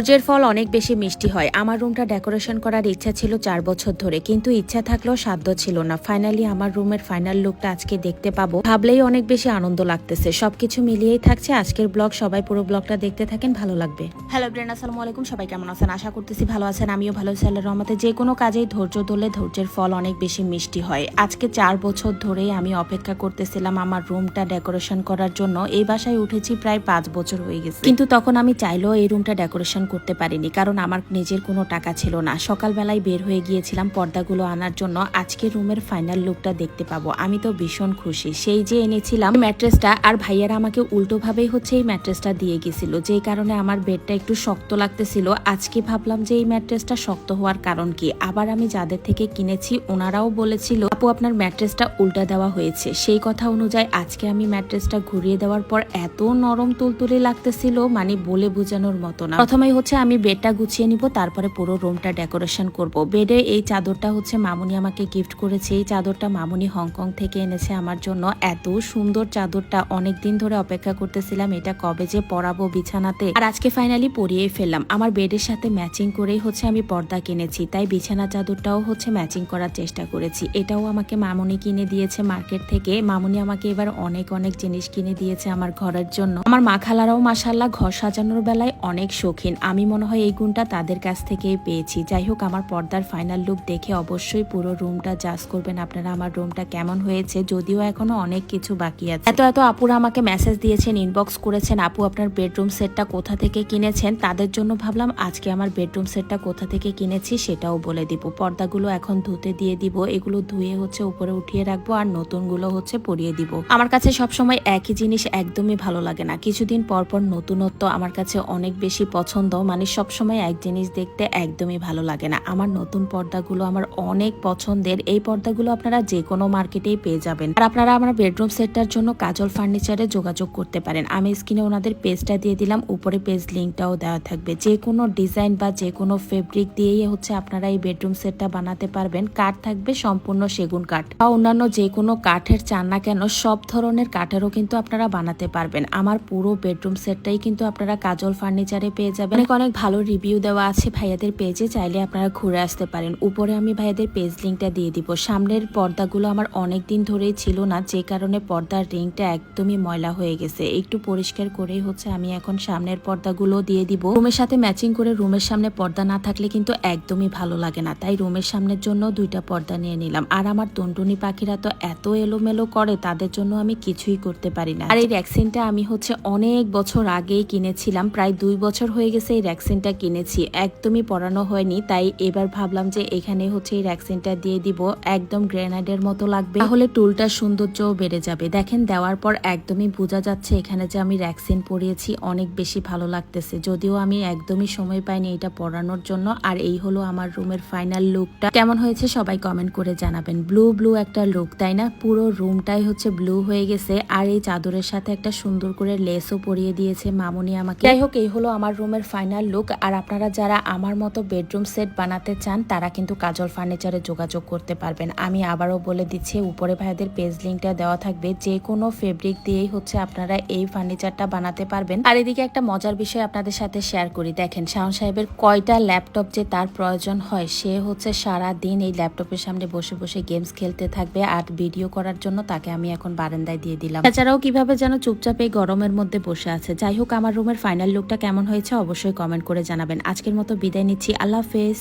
ধৈর্যের ফল অনেক বেশি মিষ্টি হয়। আমার রুমটা ডেকোরেশন করার ইচ্ছা ছিল চার বছর ধরে, কিন্তু ইচ্ছা থাকলেও সাধ্য ছিল না। ফাইনালি আমার রুমের ফাইনাল লুকটা আজকে দেখতে পাবো। ভাবলেই অনেক বেশি আনন্দ লাগতেছে। সবকিছু মিলিয়েই থাকছে আজকের ব্লগ। সবাই পুরো ব্লগটা দেখতে থাকেন, ভালো লাগবে। হ্যালো ব্রেন আসসালামু আলাইকুম। সবাই কেমন আছেন? আশা করতেছি ভালো আছেন। আমিও ভালো আছি, আল্লাহর রহমতে। যে কোনো কাজেই ধৈর্য ধরলে ধৈর্যের ফল অনেক বেশি মিষ্টি হয়। আজকে চার বছর ধরেই আমি অপেক্ষা করতেছিলাম আমার রুমটা ডেকোরেশন করার জন্য। এই বাসায় উঠেছি প্রায় পাঁচ বছর হয়ে গেছে। কিন্তু তখন আমি চাইলেও এই রুমটা ডেকোরেশন করতে পারিনি, কারণ আমার নিজের কোনো টাকা ছিল না। সকালবেলায় বের হয়ে গিয়েছিলাম পর্দাগুলো আনার জন্য। আজকে রুমের ফাইনাল লুকটা দেখতে পাবো। আমি তো ভীষণ খুশি। সেই যে এনেছিলাম ম্যাট্রেসটা, আর ভাইয়ারা আমাকে উল্টোভাবেই হচ্ছে এই ম্যাট্রেসটা দিয়ে গেছিল। যেই কারণে আমার বেডটা একটু শক্ত লাগতেছিল। আজকে ভাবলাম যে এই ম্যাট্রেসটা শক্ত হওয়ার কারণ কি? আবার আমি যাদের থেকে কিনেছি, ওনারাও বলেছিল, আপু, আপনার ম্যাট্রেসটা উল্টা দেওয়া হয়েছে। সেই কথা অনুযায়ী আজকে আমি ম্যাট্রেসটা ঘুরিয়ে দেওয়ার পর এত নরম তুলতুলে লাগতেছিল মানে বলে বোঝানোর মতো না। প্রথমেই হচ্ছে আমি বেডটা গুছিয়ে নিব, তারপরে পুরো রুমটা ডেকোরেশন করব। বেডে এই চাদরটা হচ্ছে মামুনি আমাকে গিফট করেছে। এই চাদরটা মামুনি হংকং থেকে এনেছে আমার জন্য। এত সুন্দর চাদরটা অনেক দিন ধরে অপেক্ষা করতেছিলাম, এটা কবে যে পরাবো বিছানাতে। আর আজকে ফাইনালি পরিয়ে ফেললাম। আমার বেডের সাথে ম্যাচিং করেই হচ্ছে আমি পর্দা কিনেছি, তাই বিছানা চাদরটাও হচ্ছে ম্যাচিং করার চেষ্টা করেছি। এটাও আমাকে মামুনি কিনে দিয়েছে মার্কেট থেকে। মামুনি আমাকে এবার অনেক অনেক জিনিস কিনে দিয়েছে আমার ঘরের জন্য। আমার মা খালারাও মাসাল্লাহ ঘর সাজানোর বেলায় অনেক শৌখিন। আমি মনে হয় এই গুণটা তাদের কাছ থেকেই পেয়েছি। যাই হোক, আমার পর্দার ফাইনাল লুক দেখে অবশ্যই পুরো রুমটা জাজ করবেন আপনারা আমার রুমটা কেমন হয়েছে, যদিও এখনও অনেক কিছু বাকি আছে। এত এত আপুরা আমাকে মেসেজ দিয়েছেন ইনবক্স করেছেন, আপু আপনার বেডরুম সেটটা কোথা থেকে কিনেছেন, তাদের জন্য ভাবলাম আজকে আমার বেডরুম সেটটা কোথা থেকে কিনেছি সেটাও বলে দিব। পর্দাগুলো এখন ধুতে দিয়ে দিব, এগুলো ধুয়ে হচ্ছে উপরে উঠিয়ে রাখব আর নতুনগুলো হচ্ছে পরিয়ে দিব। আমার কাছে সবসময় একই জিনিস একদমই ভালো লাগে না। কিছুদিন পর পর নতুনত্ব আমার কাছে অনেক বেশি পছন্দ মানে সবসময় এক জিনিস দেখতে একদমই ভালো লাগে না। আমার নতুন পর্দাগুলো আমার অনেক পছন্দের। এই পর্দাগুলো আপনারা যে কোনো মার্কেটেই পেয়ে যাবেন। আর আপনারা আমার বেডরুম সেটটার জন্য কাজল ফার্নিচারে যোগাযোগ করতে পারেন। আমি স্ক্রিনে ওনাদের পেজটা দিয়ে দিলাম। উপরে পেজ লিঙ্কটাও দেওয়া থাকবে। যে কোনো ডিজাইন বা যে কোনো ফেব্রিক দিয়েই হচ্ছে আপনারা এই বেডরুম সেটটা বানাতে পারবেন। কাঠ থাকবে সম্পূর্ণ সেগুন কাঠ। বা অন্যান্য যে কোনো কাঠের চান না কেন, সব ধরনের কাঠেরও কিন্তু আপনারা বানাতে পারবেন। আমার পুরো বেডরুম সেটটাই কিন্তু আপনারা কাজল ফার্নিচারে পেয়ে যাবেন। অনেক অনেক ভালো রিভিউ দেওয়া আছে ভাইয়াদের পেজে চাইলে আপনারা ঘুরে আসতে পারেন। উপরে আমি ভাইয়াদের পেজ লিঙ্কটা দিয়ে দিব। সামনের পর্দাগুলো আমার অনেক দিন ধরেই ছিল না, যে কারণে পর্দার রিংটা একদমই ময়লা হয়ে গেছে। একটু পরিষ্কার করেই হচ্ছে, আমি এখন সামনের পর্দাগুলো দিয়ে দিব। রুমের সাথে ম্যাচিং করে রুমের সামনে পর্দা না থাকলে কিন্তু একদমই ভালো লাগে না। তাই রুমের সামনের জন্য দুইটা পর্দা নিয়ে নিলাম। আর আমার টুনটুনি পাখিরা তো এত এলোমেলো করে, তাদের জন্য আমি কিছুই করতে পারি না। আর এই ভ্যাকসিনটা আমি হচ্ছে অনেক বছর আগেই কিনেছিলাম, প্রায় দুই বছর হয়ে গেছে এই ভ্যাকসিনটা কিনেছি। একদমই পরানো হয়নি, তাই এবার ভাবলাম যে এখানে হচ্ছে এই ভ্যাকসিনটা দিয়ে দিব। একদম গ্রেনাডের মতো লাগবে। তাহলে টুলটার সৌন্দর্যও বেড়ে যাবে। দেখেন, দেওয়ার পর একদমই বোঝা যাচ্ছে এখানে যে আমি ভ্যাকসিন পরিয়েছি, অনেক বেশি ভালো লাগতেছে। যদিও আমি একদমই সময় পাইনি এটা পরানোর জন্য, আর এই হলো আমার রুমের ফাইনাল লুকটা কেমন হয়েছে সবাই কমেন্ট করে জানাবেন। ব্লু ব্লু একটা লুক তাই না? পুরো রুমটাই হচ্ছে ব্লু হয়ে গেছে, আর এই চাদরের সাথে একটা সুন্দর করে লেসও পরিয়ে দিয়েছে মামুনি আমাকে। যাই হোক, এই হলো আমার রুমের ফাইনাল লুক আর আপনারা যারা আমার মতো বেডরুম সেট বানাতে চান, তারা কিন্তু কাজল ফার্নিচারে যোগাযোগ করতে পারবেন। আমি আবারও বলে দিচ্ছি, উপরে ভাইদের পেজ লিঙ্কটা দেওয়া থাকবে। যে কোনো ফেব্রিক দিয়েই হচ্ছে আপনারা এই ফার্নিচারটা বানাতে পারবেন। আর এদিকে একটা মজার বিষয় আপনাদের সাথে শেয়ার করি। দেখেন শাহন সাহেবের কয়টা ল্যাপটপ যে তার প্রয়োজন হয়, সে হচ্ছে সারা দিন এই ল্যাপটপের সামনে বসে বসে গেমস খেলতে থাকবে আর ভিডিও করার জন্য তাকে আমি এখন বারান্দায় দিয়ে দিলাম। এছাড়াও কীভাবে যেন চুপচাপ এই গরমের মধ্যে বসে আছে। যাই হোক, আমার রুমের ফাইনাল লুকটা কেমন হয়েছে অবশ্যই কমেন্ট করে জানাবেন। আজকের মতো বিদায় নিচ্ছি। আল্লাহ হাফেজ।